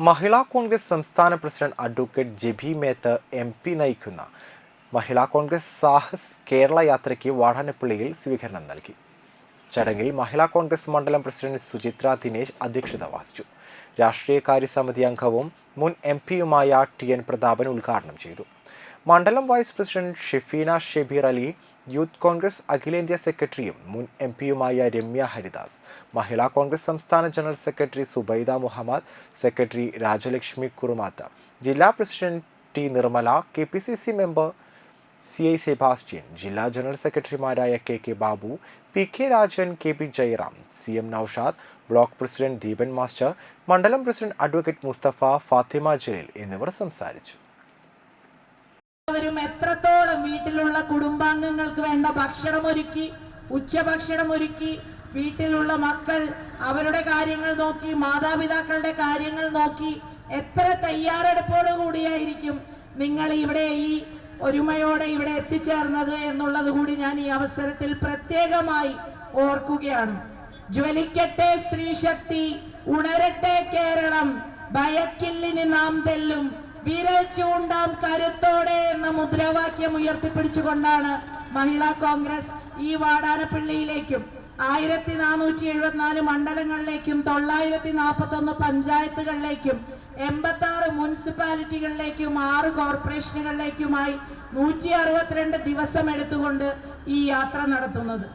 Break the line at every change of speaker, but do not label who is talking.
മഹിളാ കോൺഗ്രസ് സംസ്ഥാന president advocate Jebi Mather M P നയിക്കുന്ന മഹിളാ കോൺഗ്രസ് സാഹസ് കേരള യാത്രയ്ക്ക് വാടാനപ്പള്ളിയിൽ സ്വീകരണം നൽകി. ചടങ്ങിൽ മഹിളാ കോൺഗ്രസ് മണ്ഡലം പ്രസിഡന്റ് സുചിത്ര ദിനേശ് അധ്യക്ഷത വഹിച്ചു. രാഷ്ട്രീയകാര്യ സമിതി അംഗവും മുൻ എം പിയുമായ ടി എൻ പ്രതാപൻ ഉദ്ഘാടനം ചെയ്തു. മണ്ഡലം vice president Shefeena Shebeer Ali youth Congress അഖിലേന്ത്യാ സെക്രട്ടറിയും മുൻ എം പിയുമായ രമ്യ ഹരിദാസ് മഹിളാ കോൺഗ്രസ് സംസ്ഥാന general secretary Subaida Muhammad secretary Rajalakshmi Kurumatha ജില്ലാ president T Nirmala K P C C member C I Sebastian ജില്ലാ ജനറൽ സെക്രട്ടറിമാരായ K K Babu P K Rajan K P Jayaram C M Naushad block president Deepan master മണ്ഡലം president advocate Mustafa Fathima Jaleel എന്നിവർ സംസാരിച്ചു.
അവരും എത്രത്തോളം വീട്ടിലുള്ള കുടുംബാംഗങ്ങൾക്ക് വേണ്ട ഭക്ഷണം ഒരുക്കി ഉച്ചഭക്ഷണം ഒരുക്കി വീട്ടിലുള്ള മക്കൾ അവരുടെ കാര്യങ്ങൾ നോക്കി മാതാപിതാക്കളുടെ കാര്യങ്ങൾ നോക്കി എത്ര തയ്യാറെടുപ്പോടു കൂടിയായിരിക്കും നിങ്ങൾ ഇവിടെ ഈ ഒരുമയോടെ ഇവിടെ എത്തിച്ചേർന്നത് എന്നുള്ളത് കൂടി ഞാൻ ഈ അവസരത്തിൽ പ്രത്യേകമായി ഓർക്കുകയാണ്. ജ്വലിക്കട്ടെ സ്ത്രീ ശക്തി ഉണരട്ടെ കേരളം ഭയക്കില്ലിന് നാം തെല്ലും. വിരൽ കരുത്തോടെ എന്ന മുദ്രാവാക്യം ഉയർത്തിപ്പിടിച്ചുകൊണ്ടാണ് മഹിളാ കോൺഗ്രസ് ഈ വാടാനപ്പള്ളിയിലേക്കും ആയിരത്തി നാനൂറ്റി എഴുപത്തിനാല് മണ്ഡലങ്ങളിലേക്കും തൊള്ളായിരത്തി നാൽപ്പത്തി ഒന്ന് പഞ്ചായത്തുകളിലേക്കും എൺപത്തി ആറ് മുനിസിപ്പാലിറ്റികളിലേക്കും ആറ് കോർപ്പറേഷനുകളിലേക്കുമായി നൂറ്റി അറുപത്തിരണ്ട് ദിവസം എടുത്തുകൊണ്ട് ഈ യാത്ര നടത്തുന്നത്.